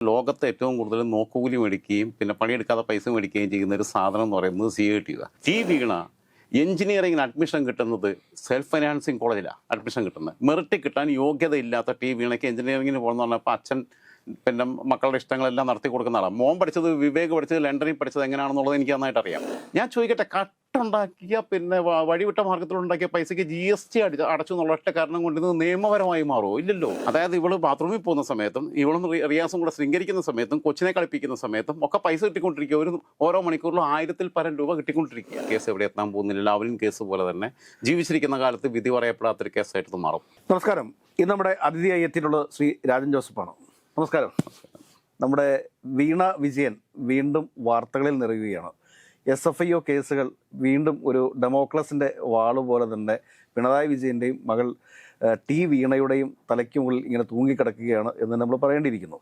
ലോകത്തെ ഏറ്റവും കൂടുതൽ നോക്കുകൂലി മേടിക്കുകയും പിന്നെ പണിയെടുക്കാതെ പൈസ മേടിക്കുകയും ചെയ്യുന്ന ഒരു സാധനം എന്ന് പറയുന്നത് C I T T Veena എഞ്ചിനീയറിംഗിന് admission കിട്ടുന്നത് സെൽഫ് ഫൈനാൻസിങ് കോളേജിലാണ് അഡ്മിഷൻ കിട്ടുന്നത്. മെറിറ്റ് കിട്ടാൻ യോഗ്യതയില്ലാത്ത ടി വീണയ്ക്ക് എഞ്ചിനീയറിംഗിന് പോകുന്ന പറഞ്ഞപ്പോൾ അച്ഛൻ പിന്നെ മക്കളുടെ ഇഷ്ടങ്ങളെല്ലാം നടത്തി കൊടുക്കുന്ന ആളാണ് മോൻ പഠിച്ചത് വിവേക് പഠിച്ചത് ലണ്ടനിൽ പഠിച്ചത് എങ്ങനെയാണെന്നുള്ളത് എനിക്ക് നന്നായിട്ട് അറിയാം. ഞാൻ ചോദിക്കട്ടെ കട്ടുണ്ടാക്കിയ പിന്നെ വഴിവിട്ട മാർഗത്തിലുണ്ടാക്കിയ പൈസയ്ക്ക് ജി എസ് ടി അടി അടച്ചു എന്നുള്ള ഒറ്റ കാരണം കൊണ്ട് ഇത് നിയമപരമായി മാറുമോ? ഇല്ലല്ലോ. അതായത് ഇവൾ ബാത്റൂമിൽ പോകുന്ന സമയത്തും ഇവളും റിയാസും കൂടെ ശൃംഗരിക്കുന്ന സമയത്തും കൊച്ചിനെ കളിപ്പിക്കുന്ന സമയത്തും ഒക്കെ പൈസ കിട്ടിക്കൊണ്ടിരിക്കുക. ഒരു ഓരോ മണിക്കൂറിലും ആയിരത്തിൽ പരം രൂപ കിട്ടിക്കൊണ്ടിരിക്കുക. കേസ് എവിടെ എത്താൻ പോകുന്നില്ല. ലാവലിൻ കേസ് പോലെ തന്നെ ജീവിച്ചിരിക്കുന്ന കാലത്ത് വിധി പറയപ്പെടാത്തൊരു കേസായിട്ട് മാറും. നമസ്കാരം. ഇന്ന് നമ്മുടെ അതിഥിയായി എത്തിയിട്ടുള്ളത് ശ്രീ രാജൻ ജോസഫാണ്. നമസ്കാരം. നമ്മുടെ വീണ വിജയൻ വീണ്ടും വാർത്തകളിൽ നിറയുകയാണ്. എസ് എഫ് ഐ ഒ കേസുകൾ വീണ്ടും ഒരു ഡെമോക്രസിന്റെ വാൾ പോലെ തന്നെ പിണറായി വിജയന്റെയും മകൾ ടി വീണയുടെയും തലയ്ക്ക് മുകളിൽ ഇങ്ങനെ തൂങ്ങിക്കിടക്കുകയാണ് എന്ന് നമ്മൾ പറയേണ്ടിയിരിക്കുന്നു.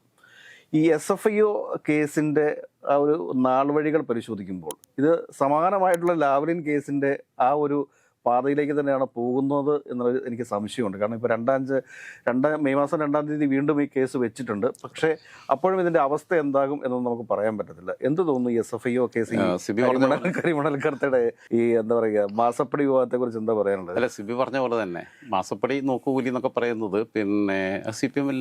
ഈ എസ് എഫ് ഐ ഒ കേസിന്റെ ആ ഒരു നാൾ വഴികൾ പരിശോധിക്കുമ്പോൾ ഇത് സമാനമായിട്ടുള്ള ലാവലിൻ കേസിന്റെ ആ ഒരു പാതയിലേക്ക് തന്നെയാണ് പോകുന്നത് എന്നുള്ളത് എനിക്ക് സംശയമുണ്ട്. കാരണം ഇപ്പോൾ രണ്ടാം രണ്ടാം മെയ് മാസം രണ്ടാം തീയതി വീണ്ടും ഈ കേസ് വെച്ചിട്ടുണ്ട്. പക്ഷേ അപ്പോഴും ഇതിന്റെ അവസ്ഥ എന്താകും എന്നൊന്നും നമുക്ക് പറയാൻ പറ്റത്തില്ല. എന്ത് തോന്നുന്നു S F I O case Sibi പറഞ്ഞ കരിമണൽ കരിമണൽ കർത്തയുടെ ഈ എന്താ പറയുക മാസപ്പടി വിവാദത്തെ കുറിച്ച് എന്താ പറയാനുള്ളത്? അല്ല സിബി പറഞ്ഞ പോലെ തന്നെ മാസപ്പടി നോക്കുകൂലി എന്നൊക്കെ പറയുന്നത് പിന്നെ സി പി എമ്മിൽ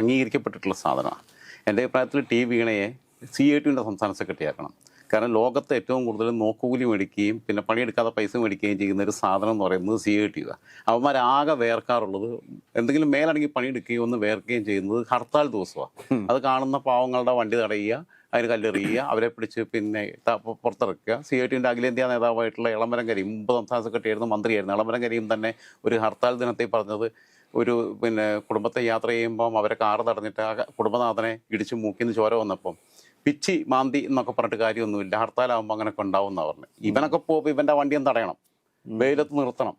അംഗീകരിക്കപ്പെട്ടിട്ടുള്ള സാധനമാണ്. എന്റെ അഭിപ്രായത്തിൽ ടി വീണയെ സി ഐ ടിന്റെ സംസ്ഥാന സെക്രട്ടറി ആക്കണം. കാരണം ലോകത്തെ ഏറ്റവും കൂടുതൽ നോക്കുകൂലി മേടിക്കുകയും പിന്നെ പണിയെടുക്കാതെ പൈസ മേടിക്കുകയും ചെയ്യുന്ന ഒരു സാധനം എന്ന് പറയുന്നത് സി ഐ ടി അവന്മാരാകെ വേർക്കാറുള്ളത് എന്തെങ്കിലും മേലടങ്ങി പണിയെടുക്കുകയും ഒന്ന് വേർക്കുകയും ചെയ്യുന്നത് ഹർത്താൽ ദിവസമാണ്. അത് കാണുന്ന പാവങ്ങളുടെ വണ്ടി തടയുക അതിന് കല്ലെറിയുക അവരെ പിടിച്ച് പിന്നെ പുറത്തിറക്കുക. സി ഐ ടിന്റെ അഖിലേന്ത്യാ നേതാവായിട്ടുള്ള ഇളമരം കരീം മുമ്പ് സംസ്ഥാന സെക്രട്ടറി ആയിരുന്നു മന്ത്രിയായിരുന്നു. ഇളമരം കരീം തന്നെ ഒരു ഹർത്താൽ ദിനത്തിൽ പറഞ്ഞത് ഒരു പിന്നെ കുടുംബത്തെ യാത്ര ചെയ്യുമ്പം അവരെ കാറ് തടഞ്ഞിട്ട് ആ കുടുംബനാഥനെ ഇടിച്ച് മൂക്കിന്ന് ചോര വന്നപ്പം പിച്ചി മാന്തി എന്നൊക്കെ പറഞ്ഞിട്ട് കാര്യമൊന്നുമില്ല. ഹർത്താലാകുമ്പോൾ അങ്ങനെയൊക്കെ ഉണ്ടാവും എന്നാണ് പറഞ്ഞത് ഇവനൊക്കെ പോകുമ്പോൾ ഇവന്റെ വണ്ടിയും തടയണം. വെയിലത്ത് നിർത്തണം.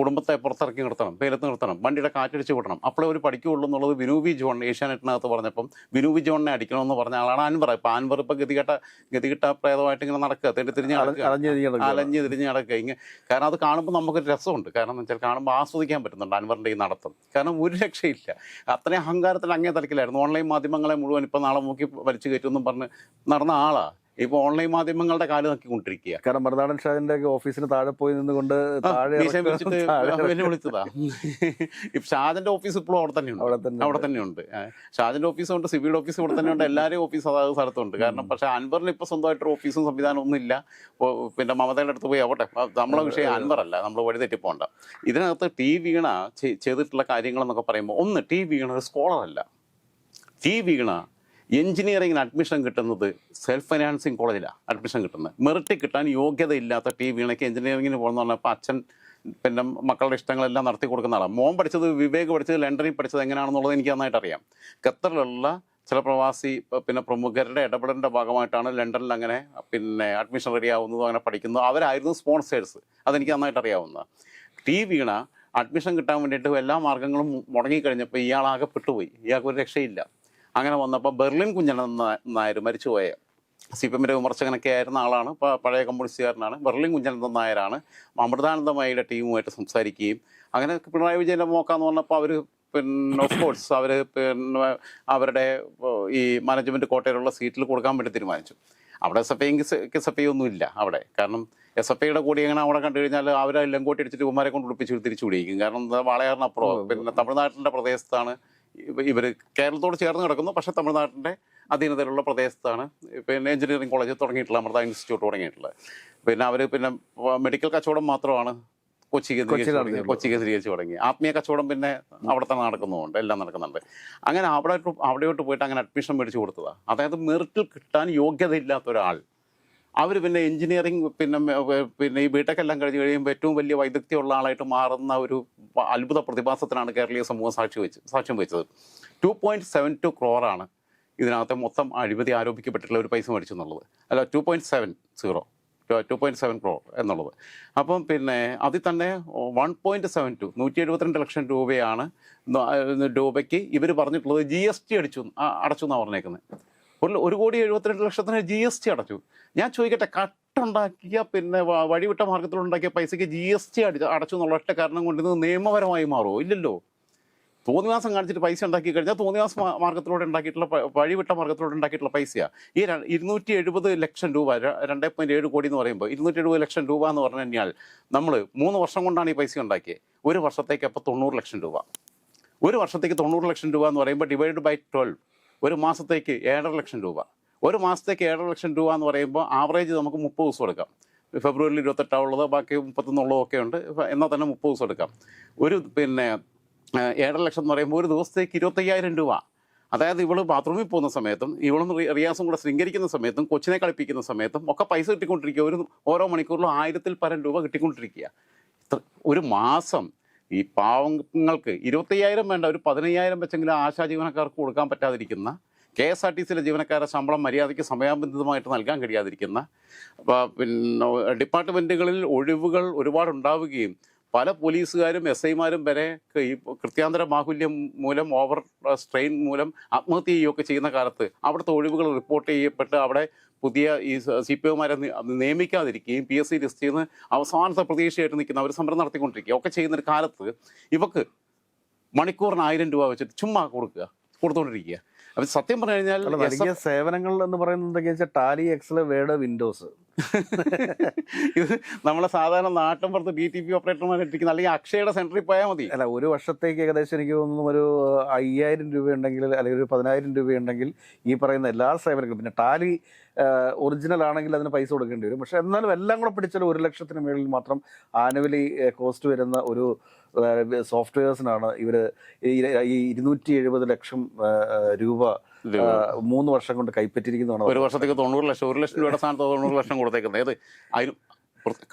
കുടുംബത്തെ പുറത്തിറക്കി നിർത്തണം പേരത്ത് നിർത്തണം വണ്ടിയുടെ കാറ്റടിച്ച് വിടണം അപ്പോഴേ ഒരു പഠിക്കുകയുള്ളൂ എന്നുള്ളത് വിനൂവി ജോൺ ഏഷ്യാനെറ്റിനകത്ത് പറഞ്ഞപ്പം വിനൂവി ജോണിനെ അടിക്കണമെന്ന് പറഞ്ഞ ആളാണ് അൻവർ. ഇപ്പം അൻവർ ഇപ്പം ഗതികെട്ട ഗതികെട്ട പ്രേതമായിട്ട് ഇങ്ങനെ നടക്കുക തെറ്റി തിരിഞ്ഞ് അലഞ്ഞു തിരിഞ്ഞ് നടക്കുക ഇങ്ങനെ കാരണം അത് കാണുമ്പോൾ നമുക്കൊരു രസമുണ്ട്. കാരണം എന്ന് വെച്ചാൽ കാണുമ്പോൾ ആസ്വദിക്കാൻ പറ്റുന്നുണ്ട് അൻവറിന്റെ ഈ നടത്തം. കാരണം ഒരു രക്ഷയില്ല. അത്രയും അഹങ്കാരത്തിൽ അങ്ങേ തലക്കിലായിരുന്നു. ഓൺലൈൻ മാധ്യമങ്ങളെ മുഴുവൻ ഇപ്പം നാളെ നോക്കി വലിച്ചു കയറ്റുമെന്നും പറഞ്ഞ് നടന്ന ആളാ. ഇപ്പോൾ ഓൺലൈൻ മാധ്യമങ്ങളുടെ കാൽ നോക്കിക്കൊണ്ടിരിക്കുക കാരണം മറുനാടൻ ഷാജിന്റെ ഓഫീസിന് താഴെ പോയി നിന്നുകൊണ്ട് വിളിച്ചതാ. ഇപ്പൊ ഷാജന്റെ ഓഫീസ് ഇപ്പോഴും അവിടെ തന്നെയുണ്ട്. അവിടെ തന്നെ അവിടെ തന്നെയുണ്ട്. ഷാജിന്റെ ഓഫീസും ഉണ്ട് സിബിയുടെ ഓഫീസ് ഇവിടെ തന്നെയുണ്ട്. എല്ലാവരും ഓഫീസ് അതാത് സ്ഥലത്തുണ്ട്. കാരണം പക്ഷെ അൻവറിന് ഇപ്പൊ സ്വന്തമായിട്ടൊരു ഓഫീസും സംവിധാനം ഒന്നും ഇല്ല. പിന്നെ മമതയുടെ അടുത്ത് പോയി ആവട്ടെ. ആ, നമ്മളെ വിഷയം അൻവർ അല്ല നമ്മൾ വഴി തെറ്റിപ്പോണ്ട. ഇതിനകത്ത് ടി വീണ ചെയ്തിട്ടുള്ള കാര്യങ്ങൾ എന്നൊക്കെ പറയുമ്പോൾ ഒന്ന് ടി വീണ ഒരു സ്കോളർ അല്ല. ടി വീണ എഞ്ചിനീയറിംഗിന് അഡ്മിഷൻ കിട്ടുന്നത് സെൽഫ് ഫൈനാൻസിങ് കോളേജിലാണ് അഡ്മിഷൻ കിട്ടുന്നത്. മെറിറ്റ് കിട്ടാൻ യോഗ്യതയില്ലാത്ത ടി വീണയ്ക്ക് എഞ്ചിനീയറിംഗിന് പോകുന്ന പറഞ്ഞപ്പോൾ അച്ഛൻ പിന്നെ മക്കളുടെ ഇഷ്ടങ്ങളെല്ലാം നടത്തി കൊടുക്കുന്ന ആളാണ് മോൻ പഠിച്ചത് വിവേക് പഠിച്ചത് ലണ്ടനിൽ പഠിച്ചത് എങ്ങനെയാണെന്നുള്ളത് എനിക്ക് നന്നായിട്ട് അറിയാം. ഖത്തറിലുള്ള ചില പ്രവാസി പിന്നെ പ്രമുഖരുടെ ഇടപെടലിന്റെ ഭാഗമായിട്ടാണ് ലണ്ടനിൽ അങ്ങനെ പിന്നെ അഡ്മിഷൻ റെഡി ആവുന്നതും അങ്ങനെ പഠിക്കുന്നതും. അവരായിരുന്നു സ്പോൺസേഴ്സ് അതെനിക്ക് നന്നായിട്ട് അറിയാവുന്ന ടി വീണ അഡ്മിഷൻ കിട്ടാൻ വേണ്ടിയിട്ട് എല്ലാ മാർഗങ്ങളും മുടങ്ങിക്കഴിഞ്ഞപ്പോൾ ഇയാളാകെ പെട്ടുപോയി. ഇയാൾക്ക് ഒരു രക്ഷയില്ല. അങ്ങനെ വന്നപ്പോൾ ബെർലിൻ കുഞ്ഞൻ നായർ മരിച്ചുപോയ സി പി എമ്മിന്റെ വിമർശകനൊക്കെ ആയിരുന്ന ആളാണ്. പഴയ കമ്മ്യൂണിസ്റ്റുകാരനാണ്. ബെർലിൻ കുഞ്ഞനന്ദൻ നായരാണ്. അമൃതാനന്ദമയുടെ ടീമുമായിട്ട് സംസാരിക്കുകയും അങ്ങനെ പിണറായി വിജയന്റെ മോക്കാന്ന് പറഞ്ഞപ്പോൾ അവർ പിന്നെ ഓഫ് കോഴ്സ് അവർ പിന്നെ അവരുടെ ഈ മാനേജ്മെന്റ് കോട്ടയിലുള്ള സീറ്റിൽ കൊടുക്കാൻ വേണ്ടി തീരുമാനിച്ചു. അവിടെ S F I S F I ഒന്നും ഇല്ല അവിടെ. കാരണം എസ് എഫ് ഐയുടെ കൂടി എങ്ങനെ അവിടെ കണ്ടു കഴിഞ്ഞാൽ അവരെല്ലാം ലങ്കോട്ടി അടിച്ചിട്ട് കുമാരെ കൊണ്ട് ഉടുപ്പിച്ച് തിരിച്ചു പിടിക്കും കാരണം വാളയാറിനപ്പുറം പിന്നെ തമിഴ്നാട്ടിന്റെ പ്രദേശത്താണ് ഇവർ കേരളത്തോട് ചേർന്ന് കിടക്കുന്നു. പക്ഷേ തമിഴ്നാട്ടിന്റെ അധീനതയിലുള്ള പ്രദേശത്താണ്. പിന്നെ എഞ്ചിനീയറിംഗ് കോളേജ് തുടങ്ങിയിട്ടുള്ള അമൃത ഇൻസ്റ്റിറ്റ്യൂട്ട് തുടങ്ങിയിട്ടുള്ളത് പിന്നെ അവർ പിന്നെ മെഡിക്കൽ കച്ചവടം മാത്രമാണ് കൊച്ചി കേന്ദ്രീകരിച്ച്. കൊച്ചി കേന്ദ്രീകരിച്ച് തുടങ്ങി. ആത്മീയ കച്ചവടം പിന്നെ അവിടെ തന്നെ നടക്കുന്നുണ്ട്. എല്ലാം നടക്കുന്നുണ്ട്. അങ്ങനെ അവിടെ അവിടെയോട്ട് പോയിട്ട് അങ്ങനെ അഡ്മിഷൻ മേടിച്ച് കൊടുത്തതാണ് അതായത് മെറിറ്റിൽ കിട്ടാൻ യോഗ്യതയില്ലാത്ത ഒരാൾ. അവർ പിന്നെ എഞ്ചിനീയറിംഗ് പിന്നെ പിന്നെ ഈ ബിടെക് എല്ലാം കഴിഞ്ഞ് കഴിയുമ്പോൾ ഏറ്റവും വലിയ വൈദഗ്ധ്യമുള്ള ആളായിട്ട് മാറുന്ന ഒരു അത്ഭുത പ്രതിഭാസത്തിനാണ് കേരളീയ സമൂഹം സാക്ഷി വെച്ച് സാക്ഷ്യം വെച്ചത്. ടു പോയിന്റ് സെവൻ ടു ക്രോറാണ് ഇതിനകത്ത് മൊത്തം അഴിമതി ആരോപിക്കപ്പെട്ടിട്ടുള്ള ഒരു പൈസ മേടിച്ചു എന്നുള്ളത്. അല്ല two point seven zero two point seven crore എന്നുള്ളത്. അപ്പം പിന്നെ അതിൽ തന്നെ വൺ പോയിന്റ് സെവൻ ടു നൂറ്റി എഴുപത്തിരണ്ട് ലക്ഷം രൂപയാണ് രൂപയ്ക്ക് ഇവർ പറഞ്ഞിട്ടുള്ളത് ജി എസ് ടി അടിച്ചു അടച്ചു എന്നാണ് പറഞ്ഞേക്കുന്നത്. ഒരു ഒരു കോടി എഴുപത്തിരണ്ട് ലക്ഷത്തിന് ജി എസ് ടി അടച്ചു. ഞാൻ ചോദിക്കട്ടെ കട്ടുണ്ടാക്കിയ പിന്നെ വഴിവിട്ട വഴിവിട്ട മാർഗത്തിലുണ്ടാക്കിയ പൈസയ്ക്ക് ജി എസ് ടി അടി അടച്ചു എന്നുള്ള ഒറ്റ കാരണം കൊണ്ട് ഇത് നിയമപരമായി മാറുമോ ഇല്ലല്ലോ. തോന്നിവാസം കാണിച്ചിട്ട് പൈസ ഉണ്ടാക്കി കഴിഞ്ഞാൽ തോന്നിവാസ മാർഗത്തിലൂടെ ഉണ്ടാക്കിയിട്ടുള്ള വഴിവിട്ട മാർഗത്തിലൂടെ ഉണ്ടാക്കിയിട്ടുള്ള പൈസയാണ് ഈ ഇരുന്നൂറ്റി എഴുപത് ലക്ഷം രൂപ രണ്ടേ പോയിന്റ് ഏഴ് കോടി എന്ന് പറയുമ്പോൾ ഇരുന്നൂറ്റി എഴുപത് ലക്ഷം രൂപ എന്ന് പറഞ്ഞു കഴിഞ്ഞാൽ നമ്മൾ മൂന്ന് വർഷം കൊണ്ടാണ് ഈ പൈസ ഉണ്ടാക്കിയത് ഒരു വർഷത്തേക്ക് അപ്പോൾ തൊണ്ണൂറ് ലക്ഷം രൂപ. ഒരു വർഷത്തേക്ക് തൊണ്ണൂറ് ലക്ഷം രൂപ എന്ന് പറയുമ്പോൾ ഡിവൈഡ് ബൈ ട്വൽവ് ഒരു മാസത്തേക്ക് ഏഴര ലക്ഷം രൂപ. ഒരു മാസത്തേക്ക് ഏഴര ലക്ഷം രൂപ എന്ന് പറയുമ്പോൾ ആവറേജ് നമുക്ക് മുപ്പത് ദിവസം എടുക്കാം. ഫെബ്രുവരിയിൽ ഇരുപത്തെട്ടാവുള്ളത് ബാക്കി മുപ്പത്തൊന്നുള്ളതൊക്കെ ഉണ്ട്. എന്നാൽ തന്നെ മുപ്പത് ദിവസം എടുക്കാം. ഒരു പിന്നെ ഏഴര ലക്ഷം എന്ന് പറയുമ്പോൾ ഒരു ദിവസത്തേക്ക് ഇരുപത്തയ്യായിരം രൂപ. അതായത് ഇവൾ ബാത്റൂമിൽ പോകുന്ന സമയത്തും ഇവളും റിയാസും കൂടെ ശൃംഗരിക്കുന്ന സമയത്തും കൊച്ചിനെ കളിപ്പിക്കുന്ന സമയത്തും ഒക്കെ പൈസ കിട്ടിക്കൊണ്ടിരിക്കുക. ഒരു ഓരോ മണിക്കൂറിലും ആയിരത്തിൽ പരം രൂപ കിട്ടിക്കൊണ്ടിരിക്കുക. ഇത്ര- ഒരു മാസം ഈ പാവങ്ങൾക്ക് ഇരുപത്തയ്യായിരം വേണ്ട ഒരു പതിനയ്യായിരം വെച്ചെങ്കിലും ആശാ ജീവനക്കാർക്ക് കൊടുക്കാൻ പറ്റാതിരിക്കുന്ന കെ എസ് ആർ ടി സിയിലെ ജീവനക്കാരുടെ ശമ്പളം മര്യാദയ്ക്ക് സമയബന്ധിതമായിട്ട് നൽകാൻ കഴിയാതിരിക്കുന്ന പിന്നെ ഡിപ്പാർട്ട്മെന്റുകളിൽ ഒഴിവുകൾ ഒരുപാട് ഉണ്ടാവുകയും പല പോലീസുകാരും എസ് ഐമാരും വരെ ഈ കൃത്യാന്തര ബാഹുല്യം മൂലം ഓവർ സ്ട്രെയിൻ മൂലം ആത്മഹത്യ ചെയ്യുകയൊക്കെ ചെയ്യുന്ന കാലത്ത് അവിടുത്തെ ഒഴിവുകൾ റിപ്പോർട്ട് ചെയ്യപ്പെട്ട് അവിടെ പുതിയ ഈ സി പി ഒമാരെ നിയമിക്കാതിരിക്കുകയും പി എസ് സി ലിസ്റ്റ് ചെയ്യുന്ന അവസാനത്തെ പ്രതീക്ഷയായിട്ട് നിൽക്കുന്ന അവർ സമരം നടത്തിക്കൊണ്ടിരിക്കുക ഒക്കെ ചെയ്യുന്ന ഒരു കാലത്ത് ഇവക്ക് മണിക്കൂറിന് ആയിരം രൂപ വെച്ചിട്ട് ചുമ്മാ കൊടുക്കുക കൊടുത്തുകൊണ്ടിരിക്കുക അപ്പം സത്യം പറഞ്ഞു കഴിഞ്ഞാൽ സേവനങ്ങൾ എന്ന് പറയുന്നത് എന്തൊക്കെയാ വെച്ചാൽ ടാലി എക്സൽ വേർഡ് വിൻഡോസ്. ഇത് നമ്മളെ സാധാരണ നാട്ടിൻപുറത്ത് ഡി ടി പി ഓപ്പറേറ്റർമാരിട്ടിരിക്കുന്ന അല്ലെങ്കിൽ അക്ഷയയുടെ സെന്ററിൽ പോയാൽ മതി. അല്ല ഒരു വർഷത്തേക്ക് ഏകദേശം എനിക്ക് തോന്നുന്നു ഒരു അയ്യായിരം രൂപ ഉണ്ടെങ്കിൽ അല്ലെങ്കിൽ ഒരു പതിനായിരം രൂപ ഉണ്ടെങ്കിൽ ഈ പറയുന്ന എല്ലാ സേവനങ്ങളും പിന്നെ ടാലി ഒറിജിനൽ ആണെങ്കിൽ അതിന് പൈസ കൊടുക്കേണ്ടി വരും. പക്ഷെ എന്നാലും എല്ലാം കൂടെ പിടിച്ചാൽ ഒരു ലക്ഷത്തിന് മുകളിൽ മാത്രം ആനുവലി കോസ്റ്റ് വരുന്ന ഒരു സോഫ്റ്റ്വെയർസിനാണ് ഇവർ ഈ ഇരുന്നൂറ്റി എഴുപത് ലക്ഷം രൂപ മൂന്ന് വർഷം കൊണ്ട് കൈപ്പറ്റിയിരിക്കുന്നതാണ് ഒരു വർഷത്തേക്ക് തൊണ്ണൂറ് ലക്ഷം ഒരു ലക്ഷം രൂപയുടെ സ്ഥാനത്ത് തൊണ്ണൂറ് ലക്ഷം കൊടുത്തേക്കുന്നത്. ഏത്? അതിന്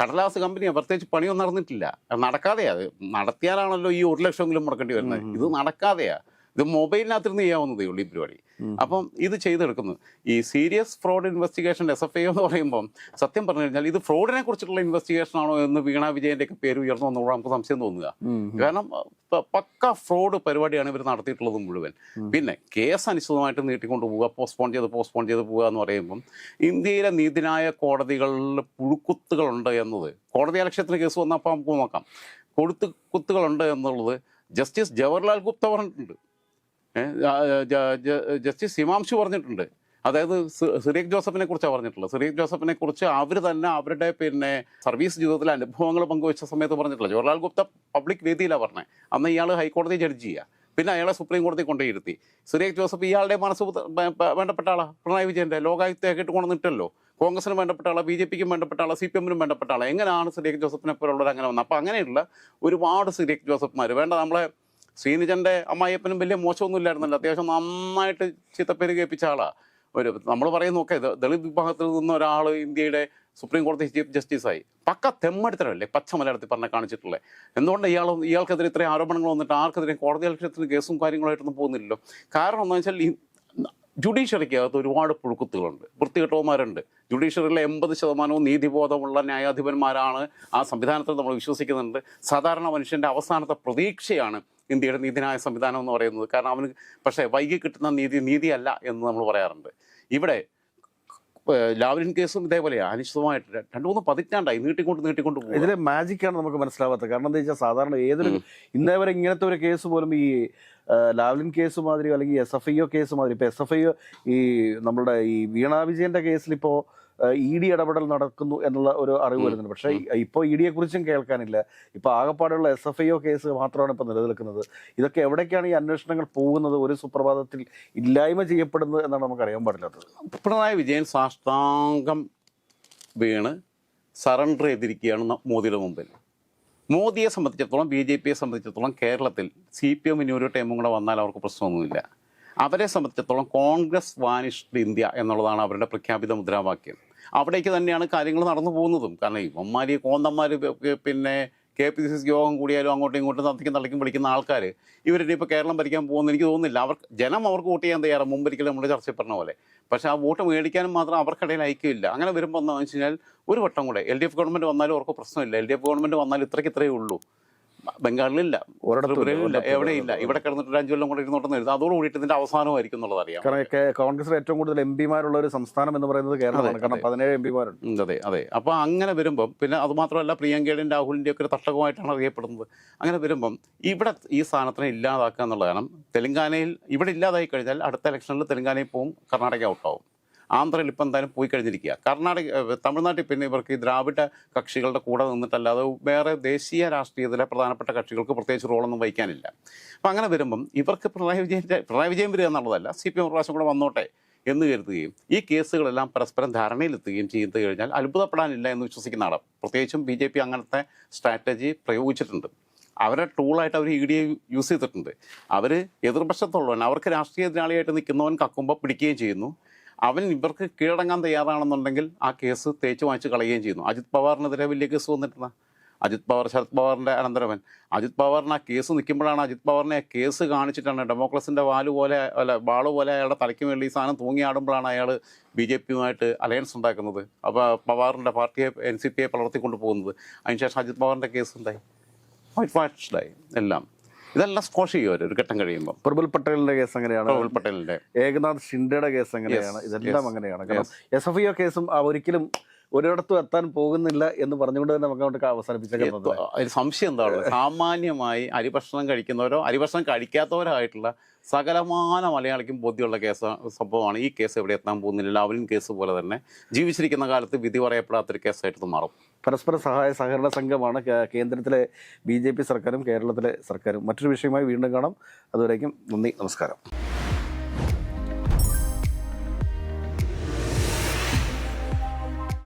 കടലാസ് കമ്പനിയാണ് പ്രത്യേകിച്ച് പണിയൊന്നും നടന്നിട്ടില്ല. നടക്കാതെയാ. അത് നടത്തിയാലാണല്ലോ ഈ ഒരു ലക്ഷമെങ്കിലും മുടക്കേണ്ടി വരുന്നത്. ഇത് നടക്കാതെയാ. ഇത് മൊബൈലിനകത്തിരുന്ന് ചെയ്യാവുന്നതേ ഉള്ളൂ ഈ പരിപാടി. അപ്പം ഇത് ചെയ്തെടുക്കുന്നു ഈ serious fraud investigation S F I എന്ന് പറയുമ്പം സത്യം പറഞ്ഞു കഴിഞ്ഞാൽ ഇത് ഫ്രോഡിനെ കുറിച്ചിട്ടുള്ള ഇൻവെസ്റ്റിഗേഷൻ ആണോ എന്ന് വീണ വിജയന്റെ ഒക്കെ പേര് ഉയർന്നു വന്നപ്പോൾ നമുക്ക് സംശയം തോന്നുക. കാരണം പക്ക ഫ്രോഡ് പരിപാടിയാണ് ഇവർ നടത്തിയിട്ടുള്ളത് മുഴുവൻ. പിന്നെ കേസ് അനിശ്ചിതമായിട്ട് നീട്ടിക്കൊണ്ട് പോവുക പോസ്റ്റ്പോൺ ചെയ്ത് പോസ്റ്റ്പോൺ ചെയ്ത് പോവുക എന്ന് പറയുമ്പം ഇന്ത്യയിലെ നീതിന്യായ കോടതികളിൽ പുഴുക്കുത്തുകളുണ്ട് എന്നത് കോടതി അലക്ഷ്യത്തിന് കേസ് വന്നപ്പോൾ നമുക്ക് നോക്കാം. കൊടുത്ത് കുത്തുകളുണ്ട് എന്നുള്ളത് ജസ്റ്റിസ് ജവഹർലാൽ ഗുപ്ത പറഞ്ഞിട്ടുണ്ട്. ജസ്റ്റിസ് ഹിമാംശു പറഞ്ഞിട്ടുണ്ട്. അതായത് സിറിയക് ജോസഫിനെ കുറിച്ചാണ് പറഞ്ഞിട്ടുള്ളത്. സിറിയക് ജോസഫിനെ കുറിച്ച് അവർ തന്നെ അവരുടെ പിന്നെ സർവീസ് ജീവിതത്തിലെ അനുഭവങ്ങൾ പങ്കുവച്ച സമയത്ത് പറഞ്ഞിട്ടുള്ളത്. ജവഹർലാൽ ഗുപ്ത പബ്ലിക് വേദിയിലാണ് പറഞ്ഞത് അന്ന് ഇയാൾ ഹൈക്കോടതി ജഡ്ജ് ചെയ്യുക പിന്നെ അയാളെ സുപ്രീം കോടതി കൊണ്ടുപോയിരുത്തി. സിറിയക് ജോസഫ് ഇയാളുടെ മനസ്സ് വേണ്ടപ്പെട്ട ആളാ. പിണറായി വിജയന്റെ ലോകായുക്തയൊക്കെ ഇട്ട് കൊണ്ടുവന്നിട്ടല്ലോ. കോൺഗ്രസിന് വേണ്ടപ്പെട്ട ആളാ ബി ജെ പിക്കും വേണ്ടപ്പെട്ട ആളാ സി പി എമ്മിനും വേണ്ടപ്പെട്ട ആളാ. എങ്ങനെയാണ് സിറിയക് ജോസഫിനെ പോലുള്ളവർ അങ്ങനെ വന്നത്? അപ്പോൾ അങ്ങനെയുള്ള ഒരുപാട് സിറിയക് ജോസഫ്മാർ വേണ്ട നമ്മളെ ശ്രീനിജന്റെ അമ്മായിയപ്പനും വലിയ മോശമൊന്നും ഇല്ലായിരുന്നല്ലോ. അത്യാവശ്യം നന്നായിട്ട് ചീത്തപ്പേര് കേൾപ്പിച്ച ആളാ. ഒരു നമ്മൾ പറയുന്നു ഒക്കെ ദളിത് വിഭാഗത്തിൽ നിന്ന് ഒരാൾ ഇന്ത്യയുടെ സുപ്രീം കോടതി ചീഫ് ജസ്റ്റിസായി. പക്ക തെമ്മടുത്തരല്ലേ പച്ച മലയാളത്തിൽ പറഞ്ഞ കാണിച്ചിട്ടുള്ളത് എന്തുകൊണ്ട് ഇയാൾ ഇയാൾക്കെതിരെ ഇത്രയും ആരോപണങ്ങൾ വന്നിട്ട് ആർക്കെതിരെ കോടതി അലക്ഷ്യത്തിന് കേസും കാര്യങ്ങളായിട്ടൊന്നും പോകുന്നില്ലല്ലോ? കാരണം എന്താ വെച്ചാൽ ഈ ജുഡീഷ്യറിക്ക് അകത്ത് ഒരുപാട് പുഴുക്കുത്തുകളുണ്ട്. വൃത്തികെട്ടവന്മാരുണ്ട്. ജുഡീഷ്യറിയിലെ എൺപത് ശതമാനവും നീതിബോധമുള്ള ന്യായാധിപന്മാരാണ് ആ സംവിധാനത്തിൽ നമ്മൾ വിശ്വസിക്കുന്നുണ്ട്. സാധാരണ മനുഷ്യന്റെ അവസാനത്തെ പ്രതീക്ഷയാണ് ഇന്ത്യയുടെ നീതിന്യായ സംവിധാനം എന്ന് പറയുന്നത്. കാരണം അവന് പക്ഷേ വൈകി കിട്ടുന്ന നീതി നീതിയല്ല എന്ന് നമ്മൾ പറയാറുണ്ട്. ഇവിടെ ലാവ്ലിൻ കേസും ഇതേപോലെ അനിശ്ചിതമായിട്ട് രണ്ടു മൂന്ന് പതിറ്റാണ്ടായി. നീട്ടിക്കൊണ്ട് നീട്ടിക്കൊണ്ട് പോകും ഇതിലെ മാജിക്കാണ് നമുക്ക് മനസ്സിലാവാത്തത്. കാരണം എന്താ വെച്ചാൽ സാധാരണ ഏതൊരു ഇന്നേ വരെ ഇങ്ങനത്തെ ഒരു കേസ് പോലും ഈ ലാവ്ലിൻ കേസ് മാതിരി അല്ലെങ്കിൽ S F I O case മാതിരി. ഇപ്പൊ എസ് എഫ് ഐ ഒ ഈ നമ്മളുടെ ഈ വീണാ വിജയന്റെ കേസിൽ ഇപ്പോ ഇ ഡി ഇടപെടൽ നടക്കുന്നു എന്നുള്ള ഒരു അറിവ് വരുന്നുണ്ട്. പക്ഷേ ഇപ്പോൾ ഇ ഡിയെ കുറിച്ചും കേൾക്കാനില്ല. ഇപ്പോൾ ആകെപ്പാടുള്ള S F I O case മാത്രമാണ് ഇപ്പോൾ നിലനിൽക്കുന്നത്. ഇതൊക്കെ എവിടേക്കാണ് ഈ അന്വേഷണങ്ങൾ പോകുന്നത്? ഒരു സുപ്രഭാതത്തിൽ ഇല്ലായ്മ ചെയ്യപ്പെടുന്നത് എന്നാണ് നമുക്ക് അറിയാൻ പാടില്ലാത്തത്. പിണറായി വിജയൻ സാഷ്ടാംഗം വീണ് സറണ്ടർ ചെയ്തിരിക്കുകയാണ് മോദിയുടെ മുമ്പിൽ. മോദിയെ സംബന്ധിച്ചിടത്തോളം ബി ജെ പിയെ സംബന്ധിച്ചിടത്തോളം കേരളത്തിൽ സി പി എമ്മിന് ഒരു ടൈമും കൂടെ വന്നാൽ അവർക്ക് പ്രശ്നമൊന്നുമില്ല. അവരെ സംബന്ധിച്ചിടത്തോളം കോൺഗ്രസ് വാനിഷ്ഡ് ഇന്ത്യ എന്നുള്ളതാണ് അവരുടെ പ്രഖ്യാപിത മുദ്രാവാക്യം. അവിടേക്ക് തന്നെയാണ് കാര്യങ്ങൾ നടന്നു പോകുന്നതും. കാരണം ഇവന്മാർ ഈ കോന്തന്മാർ പിന്നെ കെ പി സി സി യോഗം കൂടിയാലും അങ്ങോട്ടും ഇങ്ങോട്ടും തത്തിക്കും നടക്കും വിളിക്കുന്ന ആൾക്കാർ ഇവരുടെ ഇപ്പോൾ കേരളം ഭരിക്കാൻ പോകുമെന്ന് എനിക്ക് തോന്നുന്നില്ല. അവർ ജനം അവർക്ക് വോട്ട് ചെയ്യാൻ തയ്യാറാണ് മുമ്പൊരിക്കലും നമ്മൾ ചർച്ച പറഞ്ഞ പോലെ. പക്ഷേ ആ വോട്ട് മേടിക്കാനും മാത്രം അവർക്കിടയിൽ ഐക്യമില്ല. അങ്ങനെ വരുമ്പോൾ എന്താണെന്ന് വെച്ച് കഴിഞ്ഞാൽ ഒരു വട്ടം കൂടെ എൽ ഡി എഫ് ഗവൺമെന്റ് വന്നാലും അവർക്ക് പ്രശ്നമില്ല. എൽ ഡി എഫ് ഗവൺമെന്റ് വന്നാൽ ഇത്രയ്ക്ക് ഇത്രയേ ഉള്ളൂ. ബംഗാളിലില്ല. ഒരിടത്തും ഇല്ല, ത്രിപുരയിലില്ല ഒരിടത്തും എവിടെയില്ല. ഇവിടെ കിടന്നിട്ട് ഒരു അഞ്ചു കൊല്ലം കൊണ്ട് ഇരുന്നോട്ടെന്ന് എഴുതും അതോട് കൂടിയിട്ട് ഇതിന്റെ അവസാനമായിരിക്കും എന്നുള്ളത് അറിയാം. കാരണം കോൺഗ്രസിൽ ഏറ്റവും കൂടുതൽ എം പിമാരുള്ള ഒരു സംസ്ഥാനം എന്ന് പറയുന്നത് കേരളമാണ്. കാരണം. പതിനേഴ് എം പിമാരുണ്ട്. അതെ അതെ. അപ്പോൾ അങ്ങനെ വരുമ്പം പിന്നെ അത് മാത്രമല്ല പ്രിയങ്കയുടെയും രാഹുലിന്റെ ഒക്കെ ഒരു തട്ടകമായിട്ടാണ് അറിയപ്പെടുന്നത്. അങ്ങനെ വരുമ്പം ഇവിടെ ഈ സ്ഥാനത്തിനെ ഇല്ലാതാക്കുക എന്നുള്ളതാണ് തെലങ്കാനയിൽ ഇവിടെ ഇല്ലാതായി കഴിഞ്ഞാൽ അടുത്ത ഇലക്ഷനിൽ തെലങ്കാനയിൽ പോവും കർണാടക ഔട്ടാവും ആന്ധ്രയിൽ ഇപ്പം എന്തായാലും പോയി കഴിഞ്ഞിരിക്കുക. കർണാടക തമിഴ്നാട്ടിൽ പിന്നെ ഇവർക്ക് ഈ ദ്രാവിഡ കക്ഷികളുടെ കൂടെ നിന്നിട്ടല്ലാതെ വേറെ ദേശീയ രാഷ്ട്രീയത്തിലെ പ്രധാനപ്പെട്ട കക്ഷികൾക്ക് പ്രത്യേകിച്ച് റോളൊന്നും വഹിക്കാനില്ല. അപ്പം അങ്ങനെ വരുമ്പം ഇവർക്ക് പിണറായി വിജയന്റെ പിണറായി വിജയൻ വരിക എന്നുള്ളതല്ല സി പി എം പ്രാവശ്യം കൂടെ വന്നോട്ടെ എന്ന് കരുതുകയും ഈ കേസുകളെല്ലാം പരസ്പരം ധാരണയിലെത്തുകയും ചെയ്തു കഴിഞ്ഞാൽ അത്ഭുതപ്പെടാനില്ല എന്ന് വിശ്വസിക്കുന്ന ആളാണ്. പ്രത്യേകിച്ചും ബി ജെ പി അങ്ങനത്തെ സ്ട്രാറ്റജി പ്രയോഗിച്ചിട്ടുണ്ട്. അവരെ ടൂളായിട്ട് അവർ ഇ ഡി യൂസ് ചെയ്തിട്ടുണ്ട്. അവർ എതിർപക്ഷത്തുള്ളവൻ അവർക്ക് രാഷ്ട്രീയ എതിരാളിയായിട്ട് നിൽക്കുന്നവൻ കക്കുമ്പോൾ പിടിക്കുകയും ചെയ്യുന്നു. അവൻ ഇവർക്ക് കീഴടങ്ങാൻ തയ്യാറാണെന്നുണ്ടെങ്കിൽ ആ കേസ് തേച്ച് വാങ്ങിച്ച് കളയുകയും ചെയ്യുന്നു. അജിത് പവാറിനെതിരെ വലിയ കേസ് വന്നിട്ടുണ്ട് അജിത് പവാർ ശരത് പവാറിന്റെ അനന്തരവൻ. അജിത് പവാറിന് ആ കേസ് നിൽക്കുമ്പോഴാണ് അജിത് പവാറിനെ കേസ് കാണിച്ചിട്ടാണ് ഡെമോക്രസിന്റെ വാൽ പോലെ അല്ല ബാൾ പോലെ അയാളുടെ തലയ്ക്ക് വേണ്ടി ഈ സാധനം തൂങ്ങിയാടുമ്പോഴാണ് അയാൾ ബി ജെ പിയുമായിട്ട് അലയൻസ് ഉണ്ടാക്കുന്നത്. അപ്പോൾ പവാറിന്റെ പാർട്ടിയെ എൻ സി പിയെ പലർത്തിക്കൊണ്ട് പോകുന്നത് അതിനുശേഷം അജിത് പവാറിന്റെ കേസ് എന്തായി? വൈറ്റ് വാഷ്ഡായി എല്ലാം. ഇതെല്ലാം സ്കോഷ് ചെയ്യും അവർ ഒരു ഘട്ടം കഴിയുമ്പോൾ പ്രബുൽ പട്ടേലിന്റെ കേസ് അങ്ങനെയാണ്. പ്രബുൽ പട്ടേലിന്റെ. ഏകനാഥ് ഷിൻഡയുടെ കേസ് അങ്ങനെയാണ്. ഇതെല്ലാം അങ്ങനെയാണ്. കാരണം എസ് എഫ് ഐ കേസും ഒരിക്കലും ഒരിടത്തും എത്താൻ പോകുന്നില്ല എന്ന് പറഞ്ഞുകൊണ്ട് തന്നെ നമുക്ക് അങ്ങോട്ട് അവസാനിപ്പിച്ചേക്കുന്നത് സംശയം എന്താണ്? സാമാന്യമായി അരിഭക്ഷണം കഴിക്കുന്നവരോ അരിഭക്ഷണം കഴിക്കാത്തവരായിട്ടുള്ള സകലമാന മലയാളിക്കും ബോധ്യമുള്ള കേസ് സംഭവമാണ് ഈ കേസ് എവിടെ എത്താൻ പോകുന്നില്ല ലാവലിൻ കേസ് പോലെ തന്നെ ജീവിച്ചിരിക്കുന്ന കാലത്ത് വിധി പറയപ്പെടാത്തൊരു കേസായിട്ട് മാറും. പരസ്പര സഹായ സഹകരണ സംഘമാണ് കേന്ദ്രത്തിലെ ബി സർക്കാരും കേരളത്തിലെ സർക്കാരും. മറ്റൊരു വിഷയമായി വീണ്ടും കാണാം. അതുവരേക്കും നന്ദി നമസ്കാരം.